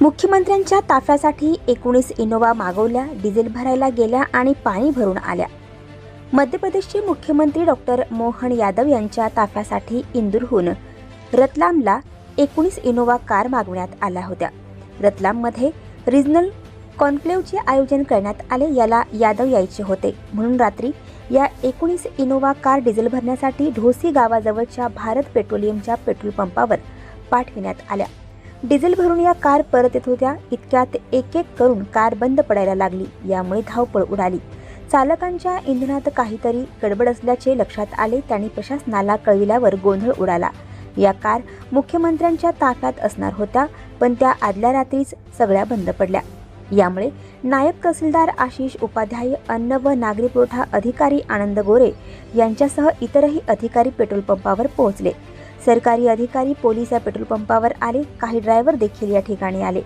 मुख्यमंत्र्यांच्या ताफ्यासाठी एकोणीस इनोवा मागवल्या डिझेल भरायला गेल्या आणि पाणी भरून आल्या. मध्य प्रदेशचे मुख्यमंत्री डॉक्टर मोहन यादव यांच्या ताफ्यासाठी इंदूरहून रतलामला एकोणीस इनोवा कार मागवण्यात आल्या होत्या. रतलाममध्ये रिजनल कॉन्क्लेव्हचे आयोजन करण्यात आले याला यादव यायचे होते. म्हणून रात्री या एकोणीस इनोवा कार डिझेल भरण्यासाठी ढोसी गावाजवळच्या भारत पेट्रोलियमच्या पेट्रोल पंपावर पाठविण्यात आल्या. डिझेल भरून या कार परत येत होत्या. इतक्यात एक एक करून कार बंद पडायला लागली. यामुळे धावपळ उडाली. चालकांच्या इंधनात काहीतरी गडबड असल्याचे लक्षात आले. त्यांनी प्रशासनाला कळविल्यावर गोंधळ उडाला. या कार मुख्यमंत्र्यांच्या ताफ्यात असणार होत्या पण त्या आदल्या रात्रीच सगळ्या बंद पडल्या. यामुळे नायब तहसीलदार आशिष उपाध्याय अन्न व नागरी पुरवठा अधिकारी आनंद गोरे यांच्यासह इतरही अधिकारी पेट्रोल पंपावर पोहोचले. सरकारी अधिकारी पोलीस या पेट्रोल पंपावर आले. काही ड्रायव्हर देखील या ठिकाणी आले.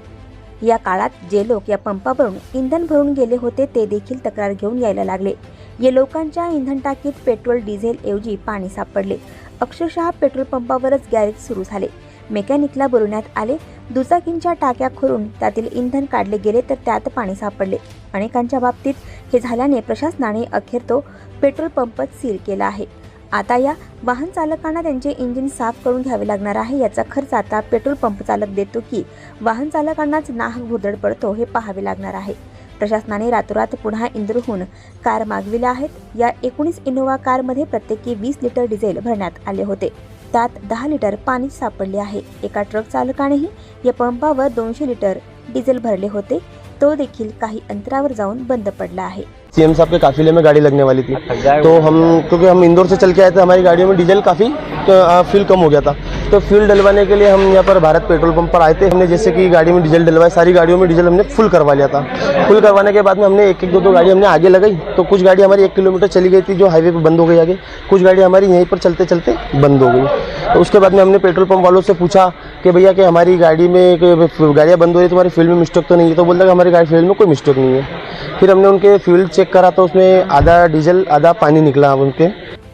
या काळात जे लोक या पंपावरून इंधन भरून गेले होते ते देखील तक्रार घेऊन यायला लागले. या लोकांच्या इंधन टाकीत पेट्रोल डिझेल ऐवजी पाणी सापडले. अक्षरशः पेट्रोल पंपावरच गॅरेज सुरू झाले. मेकॅनिकला बोलवण्यात आले. दुचाकींच्या टाक्या खोलून त्यातील इंधन काढले गेले तर त्यात पाणी सापडले. अनेकांच्या बाबतीत हे झाल्याने प्रशासनाने अखेर तो पेट्रोल पंपच सील केला आहे. आता या वाहन चालकांना त्यांचे इंजिन साफ करून घ्यावे लागणार आहे. याचा खर्च आता पेट्रोल पंप चालक देतो की वाहन चालकांनाच नाहक भुदड पडतो हे पाहावे लागणार आहे. प्रशासनाने रातोरात पुन्हा इंदूरहून कार मागविल्या आहेत. या एकोणीस इनोव्हा कारमध्ये प्रत्येकी वीस लिटर डिझेल भरण्यात आले होते. त्यात दहा लिटर पाणी सापडले आहे. एका ट्रक चालकानेही या पंपावर दोनशे लिटर डिझेल भरले होते. तो देखील काही अंतरावर जाऊन बंद पडला आहे. सीएम साहब के काफिले में गाड़ी लगने वाली थी। तो हम क्योंकि हम इंदौर से चल के आए थे हमारी गाड़ियों में डीजल काफ़ी फ्यूल कम हो गया था। तो फ्यूल डलवाने के लिए हम यहाँ पर भारत पेट्रोल पंप पर आए थे। हमने जैसे कि गाड़ी में डीजल डलवाया सारी गाड़ियों में डीजल हमने फुल करवा लिया था। फुल करवाने के बाद में हमने एक एक दो दो गाड़ी हमने आगे लगाई। तो कुछ गाड़ी हमारी एक किलोमीटर चली गई थी जो हाईवे पर बंद हो गई आगे। कुछ गाड़ी हमारी यहीं पर चलते चलते बंद हो गई। तो उसके बाद में हमने पेट्रोल पंप वालों से पूछा कि भैया, कि हमारी गाड़ी में गाड़ियाँ बंद हो रही तुम्हारी फ्यूल में मिस्टेक तो नहीं है? तो बोलता कि हमारी गाड़ी फ्यूल में कोई मिस्टेक नहीं है। फिर हमने उनके फ्यूल चेक करा तो उसमें आधा डीजल आधा पानी निकला उनके।